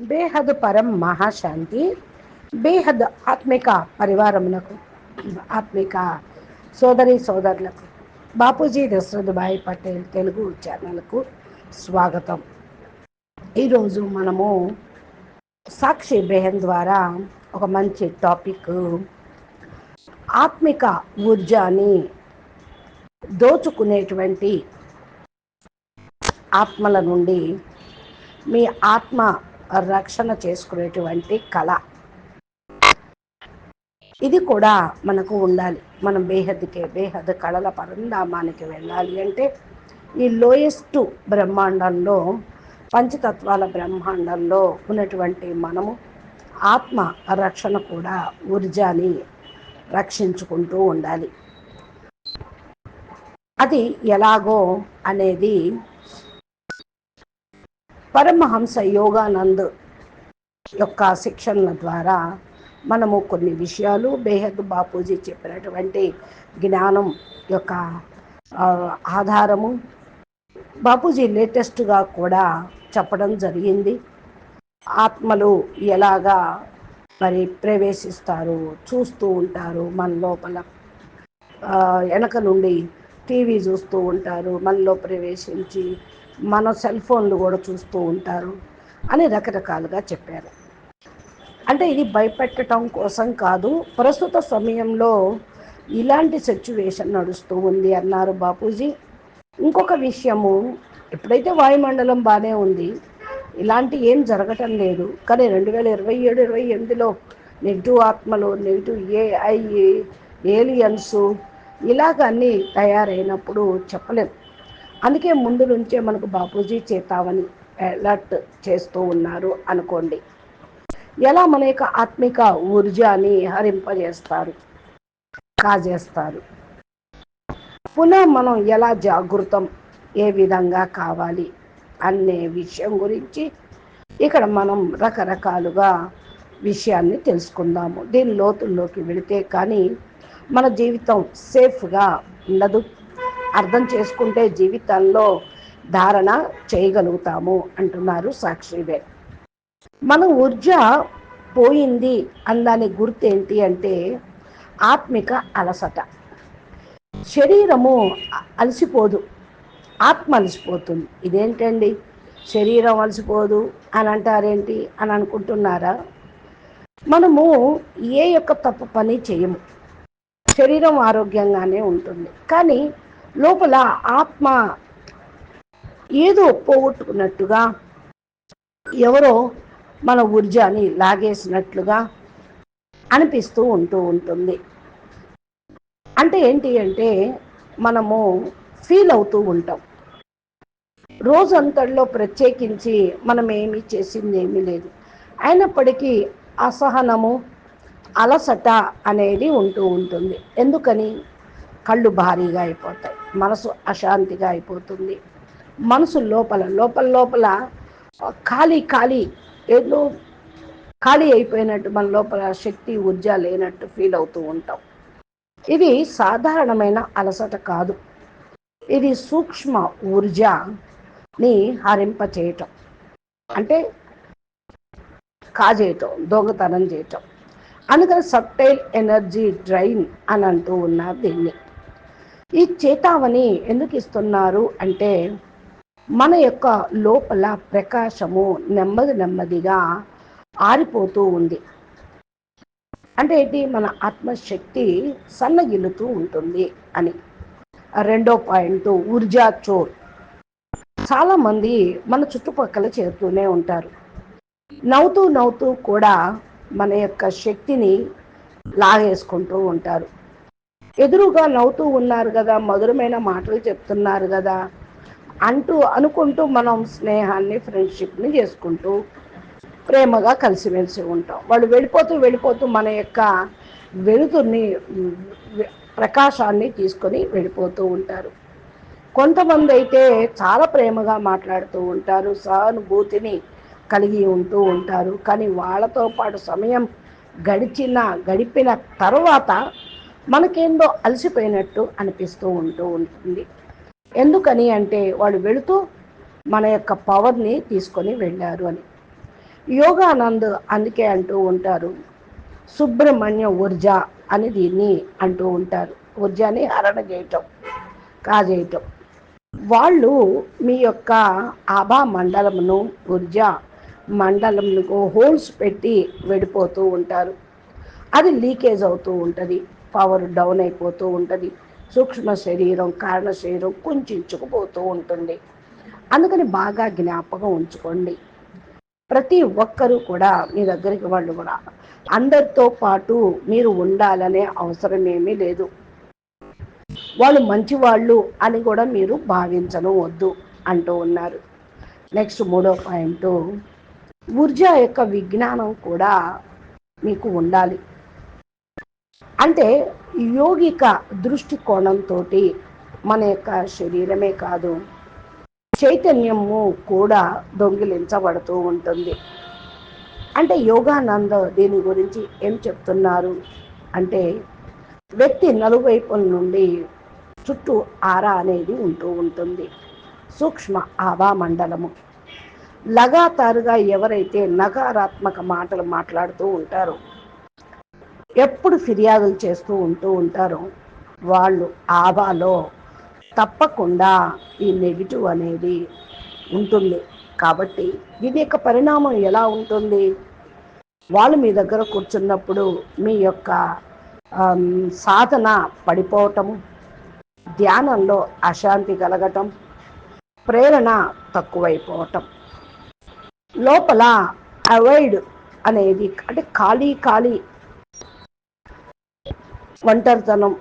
బేహద్ పరం మహాశాంతి బేహద్ ఆత్మిక పరివారమునకు ఆత్మిక సోదరి సోదరులకు బాపూజీ దశరథభాయ్ పటేల్ తెలుగు ఛానల్కు స్వాగతం. ఈరోజు మనము సాక్షి బేహన్ ద్వారా ఒక మంచి టాపిక్ ఆత్మిక ఊర్జాని దోచుకునేటువంటి ఆత్మల నుండి మీ ఆత్మ రక్షణ చేసుకునేటువంటి కళ. ఇది కూడా మనకు ఉండాలి. మనం బేహద్కే బేహద్ కళల పరంధామానికి వెళ్ళాలి అంటే ఈ లోయెస్ట్ బ్రహ్మాండంలో పంచతత్వాల బ్రహ్మాండంలో ఉన్నటువంటి మనము ఆత్మ రక్షణ కూడా ఊర్జాని రక్షించుకుంటూ ఉండాలి. అది ఎలాగో అనేది పరమహంస యోగానంద్ యొక్క శిక్షణల ద్వారా మనము కొన్ని విషయాలు బేహద్ బాపూజీ చెప్పినటువంటి జ్ఞానం యొక్క ఆధారము బాపూజీ లేటెస్ట్గా కూడా చెప్పడం జరిగింది. ఆత్మలు ఎలాగా మరి ప్రవేశిస్తారు చూస్తూ ఉంటారు మన లోపల. వెనక నుండి టీవీ చూస్తూ ఉంటారు మనలో ప్రవేశించి మన సెల్ ఫోన్లు కూడా చూస్తూ ఉంటారు అని రకరకాలుగా చెప్పారు. అంటే ఇది భయపెట్టడం కోసం కాదు ప్రస్తుత సమయంలో ఇలాంటి సిచ్యువేషన్ నడుస్తూ ఉంది అన్నారు బాపూజీ. ఇంకొక విషయము ఎప్పుడైతే వాయుమండలం బాగానే ఉంది ఇలాంటి ఏం జరగటం లేదు. కానీ రెండు వేల ఇరవై ఏడు ఇరవై ఎనిమిదిలో నెగిటివ్ ఆత్మలు నెగిటివ్ ఏఐ ఏలియన్స్ ఇలాగ అన్నీ తయారైనప్పుడు చెప్పలేదు అందుకే ముందు నుంచే మనకు బాపూజీ చేతావని అలర్ట్ చేస్తూ ఉన్నారు అనుకోండి. ఎలా మన యొక్క ఆత్మిక ఊర్జాని హరింపజేస్తారు? కాజేస్తారు. పునః మనం ఎలా జాగృతం? ఏ విధంగా కావాలి? అనే విషయం గురించి ఇక్కడ మనం రకరకాలుగా విషయాన్ని తెలుసుకుందాము. దీని లోతుల్లోకి వెళితే కానీ మన జీవితం సేఫ్గా ఉండదు. అర్థం చేసుకుంటే జీవితంలో ధారణ చేయగలుగుతాము అంటున్నారు సాక్షివే మన ఊర్జ పోయింది అందాని గుర్తు ఏంటి అంటే ఆత్మిక అలసట. శరీరము అలసిపోదు ఆత్మ అలసిపోతుంది. ఇదేంటండి? శరీరం అలసిపోదు అని అంటారేంటి అని అనుకుంటున్నారా? మనము ఏ యొక్క తప్పు పని చేయము. శరీరం ఆరోగ్యంగానే ఉంటుంది. కానీ లోపల ఆత్మ ఏదో పోగొట్టుకున్నట్టుగా ఎవరో మన ఊర్జాని లాగేసినట్లుగా అనిపిస్తూ ఉంటూ ఉంటుంది. అంటే ఏంటి అంటే మనము ఫీల్ అవుతూ ఉంటాం. రోజంతట్లో ప్రత్యేకించి మనం ఏమీ చేసింది ఏమీ లేదు. అయినప్పటికీ అసహనము అలసట అనేది ఉంటూ ఉంటుంది. ఎందుకని? కళ్ళు భారీగా అయిపోతాయి. మనసు అశాంతిగా అయిపోతుంది. మనసు లోపల లోపల లోపల ఖాళీ ఖాళీ ఏదో ఖాళీ అయిపోయినట్టు మన లోపల శక్తి ఊర్జ లేనట్టు ఫీల్ అవుతూ ఉంటాం. ఇది సాధారణమైన అలసట కాదు. ఇది సూక్ష్మ ఊర్జని హరింప చేయటం అంటే కాజేయటం దొంగతనం చేయటం. అందుకని సబ్టైల్ ఎనర్జీ డ్రైన్ అని అంటూ ఉన్నారు దీన్ని. ఈ చేతావని ఎందుకు ఇస్తున్నారు అంటే మన యొక్క లోపల ప్రకాశము నెమ్మది నెమ్మదిగా ఆరిపోతూ ఉంది. అంటే ఏంటి? మన ఆత్మశక్తి సన్నగిల్లుతూ ఉంటుంది అని. రెండో పాయింట్ ఊర్జా చోర్. చాలామంది మన చుట్టుపక్కల చేరుతూనే ఉంటారు. నవ్వుతూ నవ్వుతూ కూడా మన యొక్క శక్తిని లాగేసుకుంటూ ఉంటారు. ఎదురుగా నవ్వుతూ ఉన్నారు కదా మధురమైన మాటలు చెప్తున్నారు కదా అంటూ అనుకుంటూ మనం స్నేహాన్ని ఫ్రెండ్షిప్ని చేసుకుంటూ ప్రేమగా కలిసిమెలిసి ఉంటాం. వాళ్ళు వెళ్ళిపోతూ వెళ్ళిపోతూ మన యొక్క వెలుతుర్ని ప్రకాశాన్ని తీసుకొని వెళ్ళిపోతూ ఉంటారు. కొంతమంది అయితే చాలా ప్రేమగా మాట్లాడుతూ ఉంటారు సహానుభూతిని కలిగి ఉంటూ ఉంటారు. కానీ వాళ్ళతో పాటు సమయం గడిచిన గడిపిన తర్వాత మనకేందో అలసిపోయినట్టు అనిపిస్తూ ఉంటూ ఉంటుంది. ఎందుకని అంటే వాళ్ళు వెళుతూ మన యొక్క పవర్ని తీసుకొని వెళ్ళారు అని. యోగానంద్ అందుకే అంటూ ఉంటారు సుబ్రహ్మణ్య ఊర్జ అని దీన్ని అంటూ ఉంటారు. ఊర్జాని హరణ చేయటం కాజేయటం వాళ్ళు మీ యొక్క ఆభా మండలమును ఉర్జ మండలంకు హోల్స్ పెట్టి వెళ్ళిపోతూ ఉంటారు. అది లీకేజ్ అవుతూ ఉంటుంది. పవర్ డౌన్ అయిపోతూ ఉంటుంది. సూక్ష్మ శరీరం కారణ శరీరం కుంచుకుపోతూ ఉంటుంది. అందుకని బాగా జ్ఞాపకం ఉంచుకోండి. ప్రతి ఒక్కరూ కూడా మీ దగ్గరికి వాళ్ళు కూడా అందరితో పాటు మీరు ఉండాలనే అవసరం ఏమీ లేదు. వాళ్ళు మంచి వాళ్ళు అని కూడా మీరు భావించడం వద్దు అంటూ ఉన్నారు. నెక్స్ట్ మూడో పాయింట్. ఊర్జా యొక్క విజ్ఞానం కూడా మీకు ఉండాలి. అంటే యోగిక దృష్టికోణంతో మన యొక్క శరీరమే కాదు చైతన్యము కూడా దొంగిలించబడుతూ ఉంటుంది. అంటే యోగానంద దీని గురించి ఏం చెప్తున్నారు అంటే వ్యక్తి నలువైపుల నుండి చుట్టూ ఆరా అనేది ఉంటూ ఉంటుంది. సూక్ష్మ ఆవా మండలము. లగాతారుగా ఎవరైతే నకారాత్మక మాటలు మాట్లాడుతూ ఉంటారో ఎప్పుడు ఫిర్యాదులు చేస్తూ ఉంటూ ఉంటారు. వాళ్ళు ఆవాలో తప్పకుండా ఈ నెగిటివ్ అనేది ఉంటుంది. కాబట్టి దీని యొక్క పరిణామం ఎలా ఉంటుంది? వాళ్ళు మీ దగ్గర కూర్చున్నప్పుడు మీ యొక్క సాధన పడిపోవటము ధ్యానంలో అశాంతి కలగటం ప్రేరణ తక్కువైపోవటం. లోపల అవాయిడ్ అనేది అంటే ఖాళీ ఖాళీ ఒంటరితనం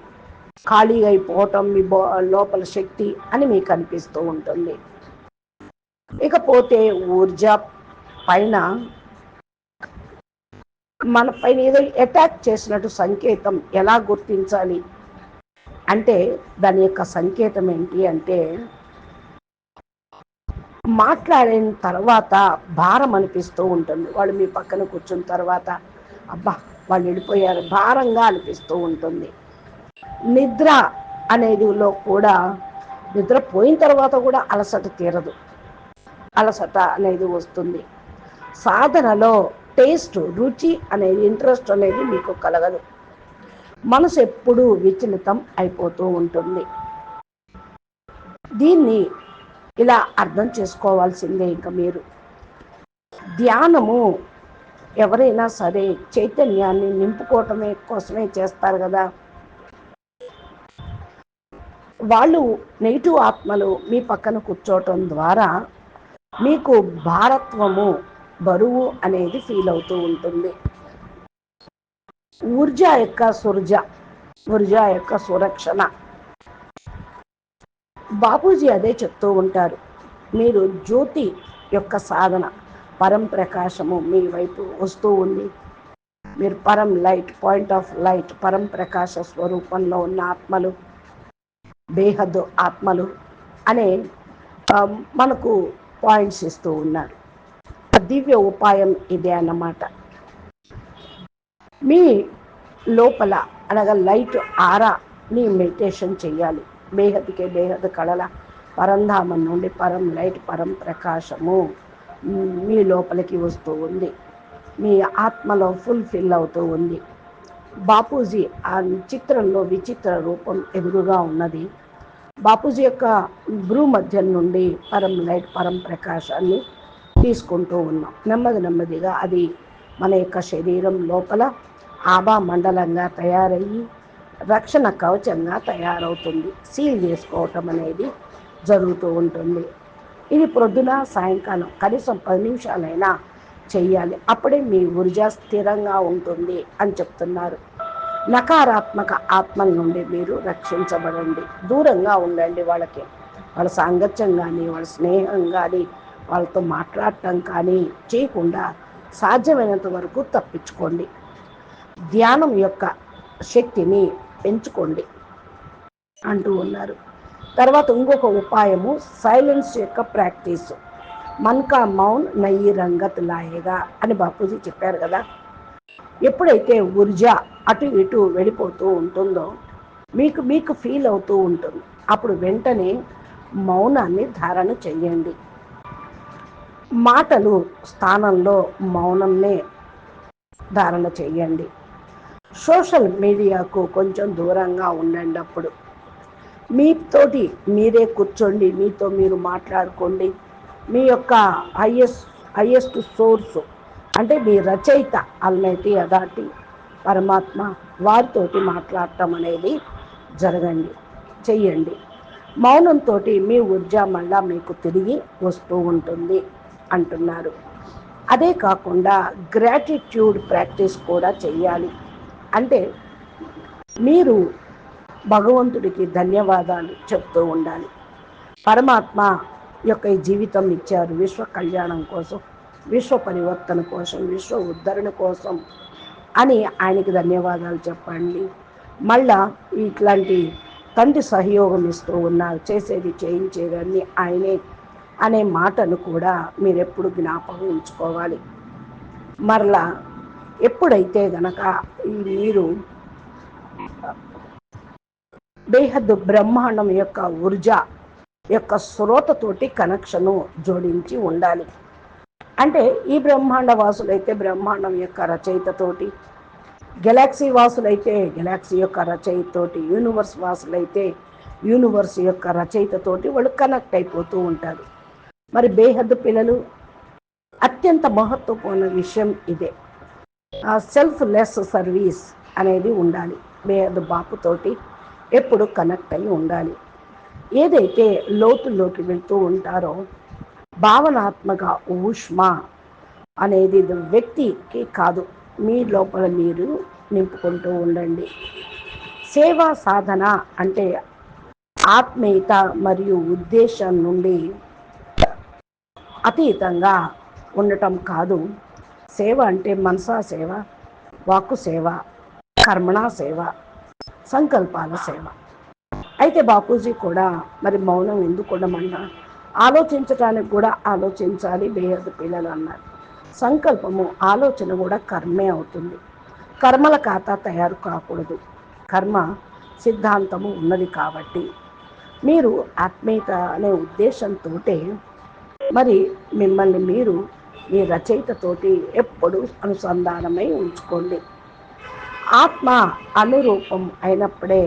ఖాళీ అయిపోవటం మీ లోపల శక్తి అని మీకు అనిపిస్తూ ఉంటుంది. ఇకపోతే ఊర్జ పైన మన పైన ఏదో అటాక్ చేసినట్టు సంకేతం ఎలా గుర్తించాలి అంటే దాని యొక్క సంకేతం ఏంటి అంటే మాట్లాడిన తర్వాత భారం అనిపిస్తూ ఉంటుంది. వాళ్ళు మీ పక్కన కూర్చున్న తర్వాత అబ్బా వాళ్ళు వెళ్ళిపోయారు. భారంగా అనిపిస్తూ ఉంటుంది. నిద్ర అనేదిలో కూడా నిద్ర పోయిన తర్వాత కూడా అలసట తీరదు. అలసట అనేది వస్తుంది. సాధనలో టేస్ట్ రుచి అనేది ఇంట్రెస్ట్ అనేది మీకు కలగదు. మనసు ఎప్పుడూ విచలితం అయిపోతూ ఉంటుంది. దీన్ని ఇలా అర్థం చేసుకోవాల్సిందే ఇంకా మీరు. ధ్యానము ఎవరైనా సరే చైతన్యాన్ని నింపుకోవటమే కోసమే చేస్తారు కదా. వాళ్ళు నెగిటివ్ ఆత్మలు మీ పక్కన కూర్చోవటం ద్వారా మీకు భారత్వము బరువు అనేది ఫీల్ అవుతూ ఉంటుంది. ఊర్జా యొక్క సుర్జ ఊర్జ యొక్క సురక్షణ. బాపూజీ అదే చెప్తూ ఉంటారు. మీరు జ్యోతి యొక్క సాధన. పరం ప్రకాశము మీ వైపు వస్తూ ఉంది. మీరు పరం లైట్ పాయింట్ ఆఫ్ లైట్ పరం ప్రకాశ స్వరూపంలో ఉన్న ఆత్మలు బేహద్దు ఆత్మలు అనే మనకు పాయింట్స్ ఇస్తూ ఉన్నారు. దివ్య ఉపాయం ఇదే అన్నమాట. మీ లోపల అనగా లైట్ ఆరాని మెడిటేషన్ చేయాలి. బేహద్కే బేహద్ కళల పరంధామం నుండి పరం లైట్ పరం ప్రకాశము. మీ లోపలికి వస్తూ ఉంది. మీ ఆత్మలో ఫుల్ఫిల్ అవుతూ ఉంది. బాపూజీ ఆ చిత్రంలో విచిత్ర రూపం ఎదురుగా ఉన్నది. బాపూజీ యొక్క భ్రూ మధ్యం నుండి పరం లైట్ పరం ప్రకాశాన్ని తీసుకుంటూ ఉన్నాం. నెమ్మది నెమ్మదిగా అది మన యొక్క శరీరం లోపల ఆభా మండలంగా తయారయ్యి రక్షణ కవచంగా తయారవుతుంది. సీల్ చేసుకోవటం అనేది జరుగుతూ ఉంటుంది. ఇది ప్రొద్దున సాయంకాలం కనీసం పది నిమిషాలైనా చేయాలి అప్పుడే మీ ఊర్జ స్థిరంగా ఉంటుంది అని చెప్తున్నారు. నకారాత్మక ఆత్మల నుండి మీరు రక్షించబడండి. దూరంగా ఉండండి వాళ్ళకి. వాళ్ళ సాంగత్యం కానీ వాళ్ళ స్నేహం కానీ వాళ్ళతో మాట్లాడటం కానీ చేయకుండా సాధ్యమైనంత వరకు తప్పించుకోండి. ధ్యానం యొక్క శక్తిని పెంచుకోండి అంటూ ఉన్నారు. తర్వాత ఇంకొక ఉపాయము సైలెన్స్ యొక్క ప్రాక్టీస్ మన్కా మౌన్ నయ్యి రంగత్ లాయగా అని బాపూజీ చెప్పారు కదా. ఎప్పుడైతే ఉర్జా అటు ఇటు వెళ్ళిపోతూ ఉంటుందో మీకు మీకు ఫీల్ అవుతూ ఉంటుంది. అప్పుడు వెంటనే మౌనాన్ని ధారణ చెయ్యండి. మాటలు స్థానంలో మౌనంనే ధారణ చేయండి సోషల్ మీడియాకు కొంచెం దూరంగా ఉండండి అప్పుడు మీతోటి మీరే కూర్చోండి మీతో మీరు మాట్లాడుకోండి. మీ యొక్క హయ్యెస్ట్ హయ్యెస్ట్ సోర్స్ అంటే మీ రచయిత అల్మైటీ అదాటి పరమాత్మ వారితోటి మాట్లాడటం అనేది జరగండి చెయ్యండి. మౌనంతో మీ ఊర్జ మళ్ళా మీకు తిరిగి వస్తూ ఉంటుంది అంటున్నారు. అదే కాకుండా గ్రాటిట్యూడ్ ప్రాక్టీస్ కూడా చెయ్యాలి. అంటే మీరు భగవంతుడికి ధన్యవాదాలు చెప్తూ ఉండాలి. పరమాత్మ యొక్క ఈ జీవితం ఇచ్చారు విశ్వ కళ్యాణం కోసం విశ్వ పరివర్తన కోసం విశ్వ ఉద్ధరణ కోసం అని ఆయనకి ధన్యవాదాలు చెప్పండి. మళ్ళా ఇట్లాంటి తండ్రి సహయోగం ఇస్తూ ఉన్నారు చేసేది చేయించేది ఆయనే అనే మాటను కూడా మీరు ఎప్పుడు జ్ఞాపకం ఉంచుకోవాలి. మరలా ఎప్పుడైతే గనక ఈ మీరు బేహద్దు బ్రహ్మాండం యొక్క ఊర్జ యొక్క స్రోతతోటి కనెక్షను జోడించి ఉండాలి. అంటే ఈ బ్రహ్మాండ వాసులైతే బ్రహ్మాండం యొక్క రచయితతోటి గెలాక్సీ వాసులైతే గెలాక్సీ యొక్క రచయితతోటి యూనివర్స్ వాసులైతే యూనివర్స్ యొక్క రచయితతోటి వాళ్ళు కనెక్ట్ అయిపోతూ ఉంటారు. మరి బేహద్దు పిల్లలు అత్యంత మహత్వపూర్ణ విషయం ఇదే. సెల్ఫ్ లెస్ సర్వీస్ అనేది ఉండాలి. బేహద్దు బాపుతోటి ఎప్పుడు కనెక్ట్ అయి ఉండాలి. ఏదైతే లోతుల్లోకి వెళ్తూ ఉంటారో భావనాత్మక ఊష్మ అనేది వ్యక్తికి కాదు. మీ లోపల మీరు నింపుకుంటూ ఉండండి. సేవా సాధన అంటే ఆత్మీయత మరియు ఉద్దేశం నుండి అతీతంగా ఉండటం కాదు. సేవ అంటే మనసా సేవ వాక్కు సేవ కర్మణా సేవ. సంకల్పాల సేవ. అయితే బాపూజీ కూడా మరి మౌనం ఎందుకు ఉండమన్నా? ఆలోచించడానికి కూడా ఆలోచించాలి బేయదు పిల్లలు అన్నారు. సంకల్పము ఆలోచన కూడా కర్మే అవుతుంది. కర్మల ఖాతా తయారు కాకూడదు. కర్మ సిద్ధాంతము ఉన్నది కాబట్టి. మీరు ఆత్మీయత అనే ఉద్దేశంతో మరి మిమ్మల్ని మీరు మీ రచయితతోటి ఎప్పుడూ అనుసంధానమై ఉంచుకోండి. ఆత్మ అనురూపం అయినప్పుడే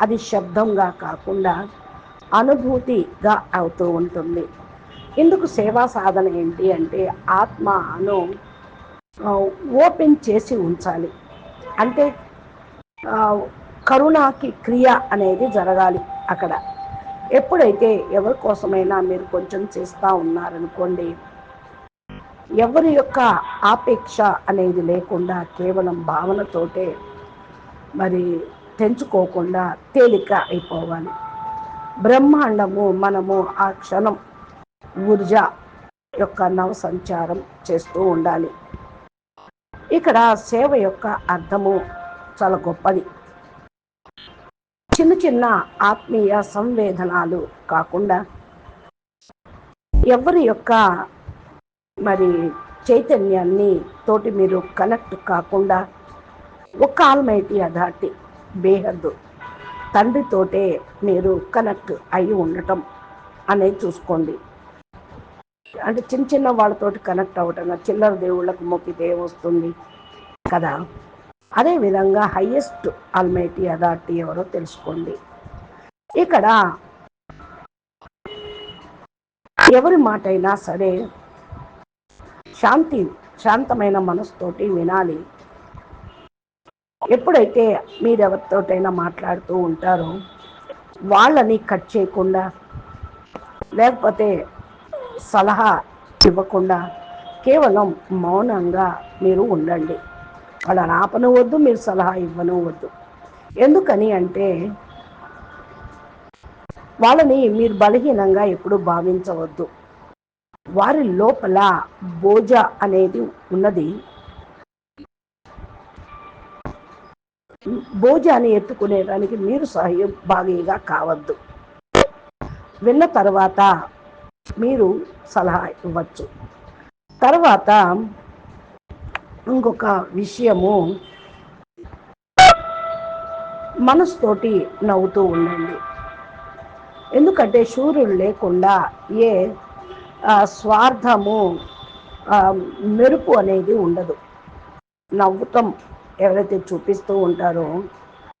అది శబ్దంగా కాకుండా అనుభూతిగా అవుతూ ఉంటుంది. ఇందుకు సేవా సాధన ఏంటి అంటే ఆత్మను ఓపెన్ చేసి ఉంచాలి. అంటే కరుణాకి క్రియ అనేది జరగాలి అక్కడ. ఎప్పుడైతే ఎవరి కోసమైనా మీరు కొంచెం చేస్తూ ఉన్నారనుకోండి ఎవరి యొక్క ఆపేక్ష అనేది లేకుండా కేవలం భావనతోటే మరి తెంచుకోకుండా తేలిక అయిపోవాలి. బ్రహ్మాండము మనము ఆ క్షణం ఊర్జ యొక్క నవ సంచారం చేస్తూ ఉండాలి. ఇక్కడ సేవ యొక్క అర్థము చాలా గొప్పది. చిన్న చిన్న ఆత్మీయ సంవేదనాలు కాకుండా ఎవరి యొక్క మరి చైతన్యాన్ని తోటి మీరు కనెక్ట్ కాకుండా ఒక ఆల్మైటీ అధాటి బేహద్దు. తండ్రితోటే మీరు కనెక్ట్ అయి ఉండటం అనేది చూసుకోండి. అంటే చిన్న చిన్న వాళ్ళతోటి కనెక్ట్ అవ్వటం చిల్లర దేవుళ్ళకు మొక్కితే వస్తుంది కదా. అదేవిధంగా హయ్యెస్ట్ ఆల్మైటీ అథారిటీ ఎవరో తెలుసుకోండి. ఇక్కడ ఎవరి మాట అయినా సరే శాంతి శాంతమైన మనసుతోటి వినాలి. ఎప్పుడైతే మీరు ఎవరితోటైనా మాట్లాడుతూ ఉంటారో వాళ్ళని కట్ చేయకుండా లేకపోతే సలహా ఇవ్వకుండా కేవలం మౌనంగా మీరు ఉండండి. వాళ్ళని ఆపనవద్దు మీరు సలహా ఇవ్వను వద్దు ఎందుకని అంటే వాళ్ళని మీరు బలహీనంగా ఎప్పుడు భావించవద్దు. వారి లోపల బోజ అనేది ఉన్నది. భోజాన్ని ఎత్తుకునేదానికి మీరు సహయోగభాగిగా కావద్దు. విన్న తర్వాత మీరు సలహా ఇవ్వచ్చు. తర్వాత ఇంకొక విషయము. మనసుతోటి నవ్వుతూ ఉండండి. ఎందుకంటే సూర్యుడు లేకుండా ఏ స్వార్థము మెరుపు అనేది ఉండదు. నవ్వుతం ఎవరైతే చూపిస్తూ ఉంటారో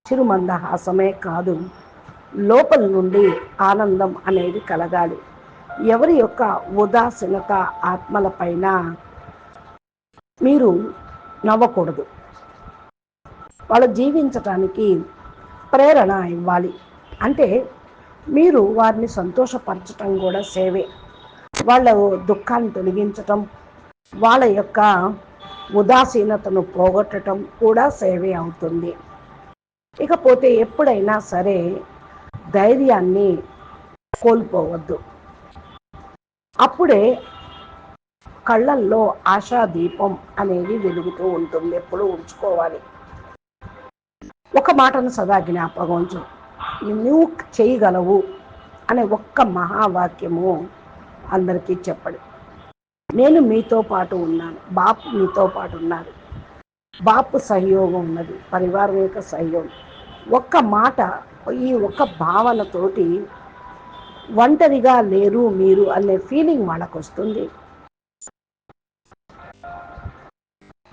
చిరుమందహాసమే కాదు లోపల నుండి ఆనందం అనేది కలగాలి. ఎవరి యొక్క ఉదాసీనత ఆత్మలపైన మీరు నవ్వకూడదు. వాళ్ళు జీవించటానికి ప్రేరణ ఇవ్వాలి. అంటే మీరు వారిని సంతోషపరచటం కూడా సేవే. వాళ్ళ దుఃఖాన్ని తొలగించటం వాళ్ళ యొక్క ఉదాసీనతను పోగొట్టడం కూడా సేవే అవుతుంది. ఇకపోతే ఎప్పుడైనా సరే ధైర్యాన్ని కోల్పోవద్దు. అప్పుడే కళ్ళల్లో ఆశాదీపం అనేది వెలుగుతూ ఉంటుంది. ఎప్పుడు ఉంచుకోవాలి. ఒక మాటను సదా జ్ఞాపకం నువ్వు చేయగలవు అనే ఒక్క మహావాక్యము అందరికీ చెప్పడు. నేను మీతో పాటు ఉన్నాను. బాపు మీతో పాటు ఉన్నారు. బాపు సహయోగం ఉన్నది. పరివారం యొక్క సహయోగం. ఒక్క మాట ఈ ఒక్క భావనతోటి ఒంటరిగా లేరు మీరు అనే ఫీలింగ్ వాళ్ళకు వస్తుంది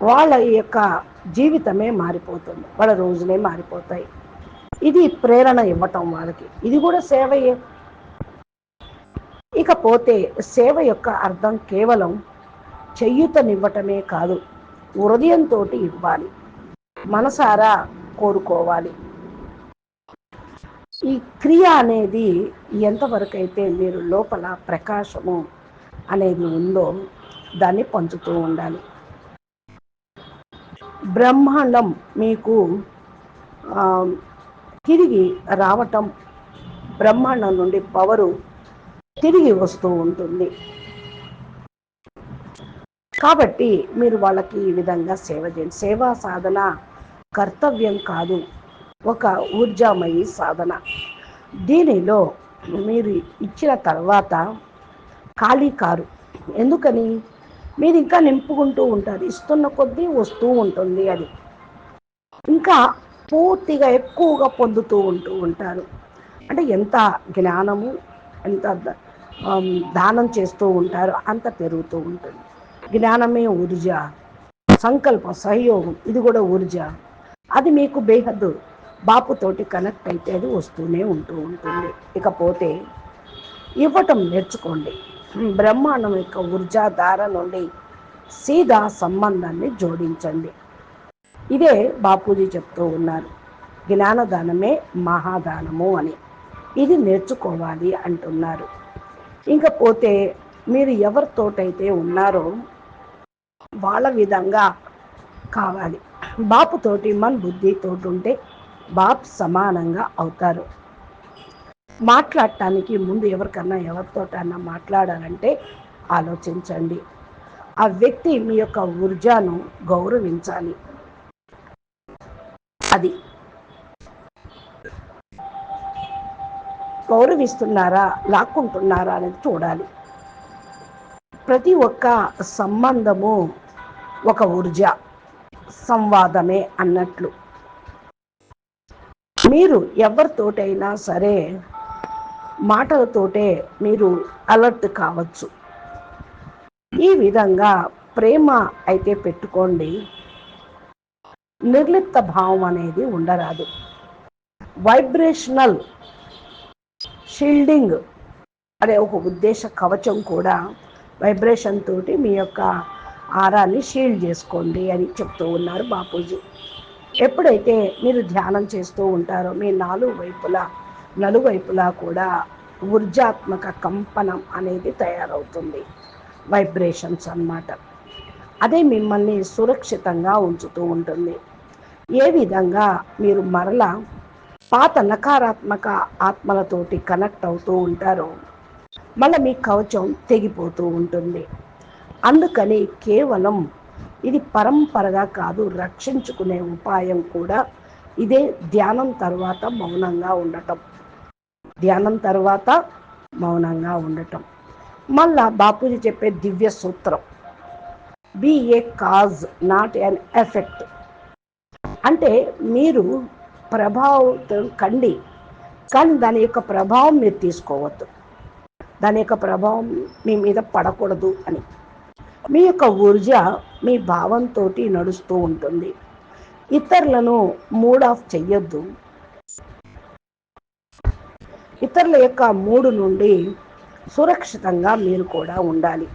వాళ్ళ యొక్క జీవితమే మారిపోతుంది. వాళ్ళ రోజులే మారిపోతాయి. ఇది ప్రేరణ ఇవ్వటం వాళ్ళకి. ఇది కూడా సేవయే. ఇకపోతే సేవ యొక్క అర్థం కేవలం చెయ్యుతనివ్వటమే కాదు హృదయంతో ఇవ్వాలి మనసారా కోరుకోవాలి. ఈ క్రియ అనేది ఎంతవరకు అయితే మీరు లోపల ప్రకాశము అనేది ఉందో దాన్ని పంచుతూ ఉండాలి. బ్రహ్మాండం మీకు తిరిగి రావటం బ్రహ్మాండం నుండి పవరు తిరిగి వస్తూ ఉంటుంది. కాబట్టి మీరు వాళ్ళకి ఈ విధంగా సేవ చేయండి. సేవా సాధన కర్తవ్యం కాదు. ఒక ఊర్జామయి సాధన. దీనిలో మీరు ఇచ్చిన తర్వాత ఖాళీ కారు. ఎందుకని? మీరు ఇంకా నింపుకుంటూ ఉంటారు. ఇస్తున్న కొద్దీ వస్తూ ఉంటుంది అది. ఇంకా పూర్తిగా ఎక్కువగా పొందుతూ ఉంటూ ఉంటారు. అంటే ఎంత జ్ఞానము ఎంత దానం చేస్తూ ఉంటారు. అంత పెరుగుతూ ఉంటుంది. జ్ఞానమే ఊర్జ సంకల్ప సహయోగం ఇది కూడా ఊర్జ. అది మీకు బేహద్దు. బాపుతోటి కనెక్ట్ అయితే అది వస్తూనే ఉంటూ ఉంటుంది. ఇకపోతే ఇవ్వటం నేర్చుకోండి. బ్రహ్మాండం యొక్క ఊర్జాధార నుండి సీదా సంబంధాన్ని జోడించండి. ఇదే బాపూజీ చెప్తూ ఉన్నారు. జ్ఞానదానమే మహాదానము అని. ఇది నేర్చుకోవాలి అంటున్నారు. ఇంకపోతే మీరు ఎవరితోటైతే ఉన్నారో వాళ్ళ విధంగా కావాలి. బాపుతోటి మన బుద్ధితోటి ఉంటే బాప్ సమానంగా అవుతారు. మాట్లాడటానికి ముందు ఎవరికన్నా ఎవరితోటన్నా మాట్లాడాలంటే ఆలోచించండి. ఆ వ్యక్తి మీ యొక్క ఊర్జాను గౌరవించాలి. అది గౌరవిస్తున్నారా లాక్కుంటున్నారా అనేది చూడాలి. ప్రతి ఒక్క సంబంధము ఒక ఊర్జ సంవాదమే అన్నట్లు. మీరు ఎవరితోటైనా సరే మాటలతోటే మీరు అలర్ట్ కావచ్చు. ఈ విధంగా ప్రేమ అయితే పెట్టుకోండి. నిర్లిప్త భావం అనేది ఉండరాదు. వైబ్రేషనల్ షీల్డింగ్ అనే ఒక ఉద్దేశ కవచం కూడా వైబ్రేషన్ తోటి మీ యొక్క ఆరాన్ని షీల్డ్ చేసుకోండి అని చెప్తూ ఉన్నారు బాపూజీ. ఎప్పుడైతే మీరు ధ్యానం చేస్తూ ఉంటారో మీ నాలుగు వైపులా నలువైపులా కూడా ఊర్జాత్మక కంపనం అనేది తయారవుతుంది. వైబ్రేషన్స్ అన్నమాట. అదే మిమ్మల్ని సురక్షితంగా ఉంచుతూ ఉంటుంది. ఏ విధంగా మీరు మరలా పాత నకారాత్మక ఆత్మలతోటి కనెక్ట్ అవుతూ ఉంటారో. మళ్ళీ మీ కవచం తెగిపోతూ ఉంటుంది. అందుకని కేవలం ఇది పరంపరగా కాదు రక్షించుకునే ఉపాయం కూడా ఇదే ధ్యానం తర్వాత మౌనంగా ఉండటం. ధ్యానం తర్వాత మౌనంగా ఉండటం. మళ్ళా బాపూజీ చెప్పే దివ్య సూత్రం be a cause not an effect అంటే మీరు ప్రభావం కండి. కానీ దాని యొక్క ప్రభావం మీరు తీసుకోవద్దు. దాని యొక్క ప్రభావం మీ మీద పడకూడదు అని. మీ యొక్క ఊర్జ మీ భావంతో నడుస్తూ ఉంటుంది. ఇతరులను మూడ్ ఆఫ్ చెయ్యొద్దు. ఇతరుల యొక్క మూడు నుండి సురక్షితంగా మీరు కూడా ఉండాలి.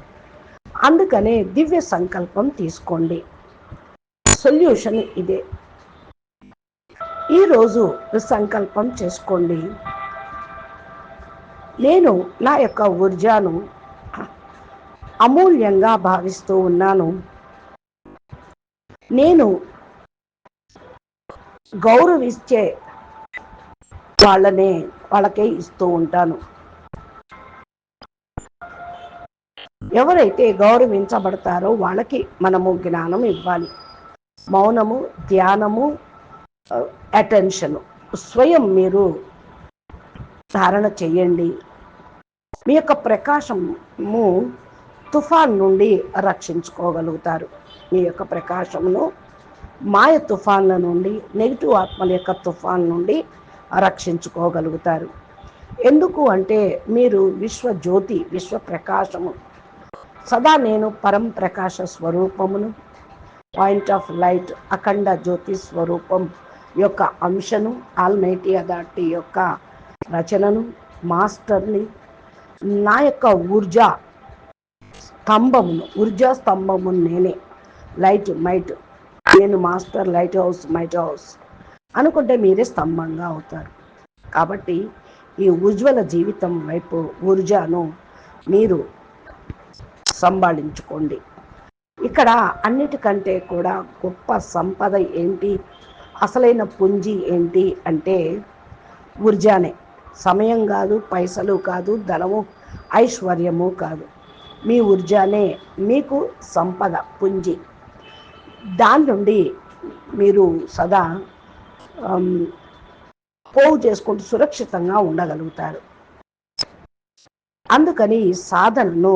అందుకనే దివ్య సంకల్పం తీసుకోండి. సొల్యూషన్ ఇదే. ఈరోజు సంకల్పం చేసుకోండి. నేను నా యొక్క ఊర్జాను అమూల్యంగా భావిస్తూ ఉన్నాను. నేను గౌరవిస్తే వాళ్ళనే వాళ్ళకే ఇస్తూ ఉంటాను. ఎవరైతే గౌరవించబడతారో వాళ్ళకి మనము జ్ఞానం ఇవ్వాలి. మౌనము ధ్యానము అటెన్షన్ స్వయం మీరు ధారణ చేయండి. మీ యొక్క ప్రకాశము తుఫాన్ నుండి రక్షించుకోగలుగుతారు. మీ యొక్క ప్రకాశమును మాయ తుఫాన్ల నుండి నెగిటివ్ ఆత్మల యొక్క తుఫాన్ నుండి రక్షించుకోగలుగుతారు. ఎందుకు అంటే మీరు విశ్వజ్యోతి విశ్వ ప్రకాశము సదా నేను పరం ప్రకాశ స్వరూపమును పాయింట్ ఆఫ్ లైట్ అఖండ జ్యోతి స్వరూపం యొక్క అంశను ఆల్మైటీ అథారిటీ యొక్క రచనను మాస్టర్ని నా యొక్క ఊర్జా స్తంభమును ఊర్జా స్తంభమును నేనే. లైట్ మైట్ నేను master light house might house అనుకుంటే మీరే స్తంభంగా అవుతారు. కాబట్టి ఈ ఉజ్వల జీవితం వైపు ఊర్జాను మీరు సంభాళించుకోండి. ఇక్కడ అన్నిటికంటే కూడా గొప్ప సంపద ఏంటి? అసలైన పుంజి ఏంటి అంటే ఊర్జానే. సమయం కాదు పైసలు కాదు ధనము ఐశ్వర్యము కాదు. మీ ఊర్జానే మీకు సంపద పుంజి. దాని నుండి మీరు సదా పోగు చేసుకుంటూ సురక్షితంగా ఉండగలుగుతారు. అందుకని సాధనను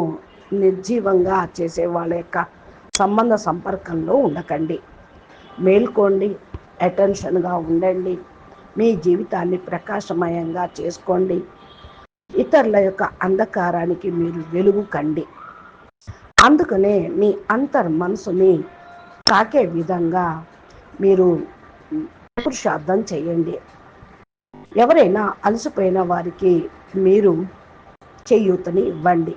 నిర్జీవంగా చేసే వాళ్ళ యొక్క సంబంధ సంపర్కంలో ఉండకండి. మేల్కోండి. అటెన్షన్గా ఉండండి. మీ జీవితాన్ని ప్రకాశమయంగా చేసుకోండి. ఇతరుల యొక్క అంధకారానికి మీరు వెలుగు కండి. అందుకనే మీ అంతర్ మనసుని తాకే విధంగా మీరు పురుషార్థం చేయండి. ఎవరైనా అలసిపోయిన వారికి మీరు చేయూతని ఇవ్వండి.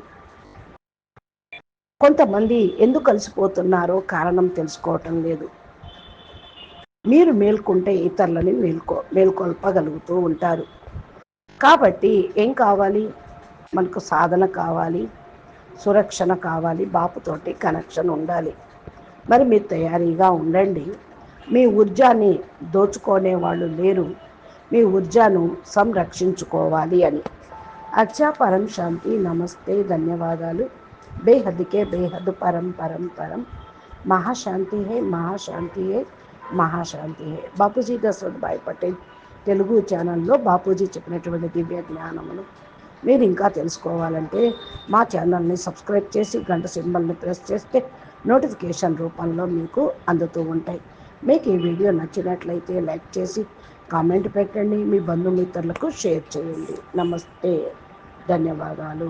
కొంతమంది ఎందుకు కలిసిపోతున్నారో కారణం తెలుసుకోవటం లేదు. మీరు మేల్కొంటే ఇతరులని మేల్కో మేల్కొల్పగలుగుతూ ఉంటారు. కాబట్టి ఏం కావాలి? మనకు సాధన కావాలి సురక్షణ కావాలి బాపుతోటి కనెక్షన్ ఉండాలి. మరి మీరు తయారీగా ఉండండి. మీ ఊర్జాని దోచుకునే వాళ్ళు లేరు. మీ ఊర్జాను సంరక్షించుకోవాలి అని. అచ్చా పరం శాంతి నమస్తే ధన్యవాదాలు. బేహద్కే బేహద్ పరం పరం పరం. మహాశాంతి హే మహాశాంతి హే. మహాశాంతి. బాపూజీ దశరథ్ పటేల్ తెలుగు ఛానల్లో బాపూజీ చెప్పినటువంటి దివ్య జ్ఞానమును మీరు ఇంకా తెలుసుకోవాలంటే మా ఛానల్ని సబ్స్క్రైబ్ చేసి గంట సింబల్ని ప్రెస్ చేస్తే నోటిఫికేషన్ రూపంలో మీకు అందుతూ ఉంటాయి. మీకు ఈ వీడియో నచ్చినట్లయితే లైక్ చేసి కామెంట్ పెట్టండి. మీ బంధుమిత్రులకు షేర్ చేయండి. నమస్తే. ధన్యవాదాలు.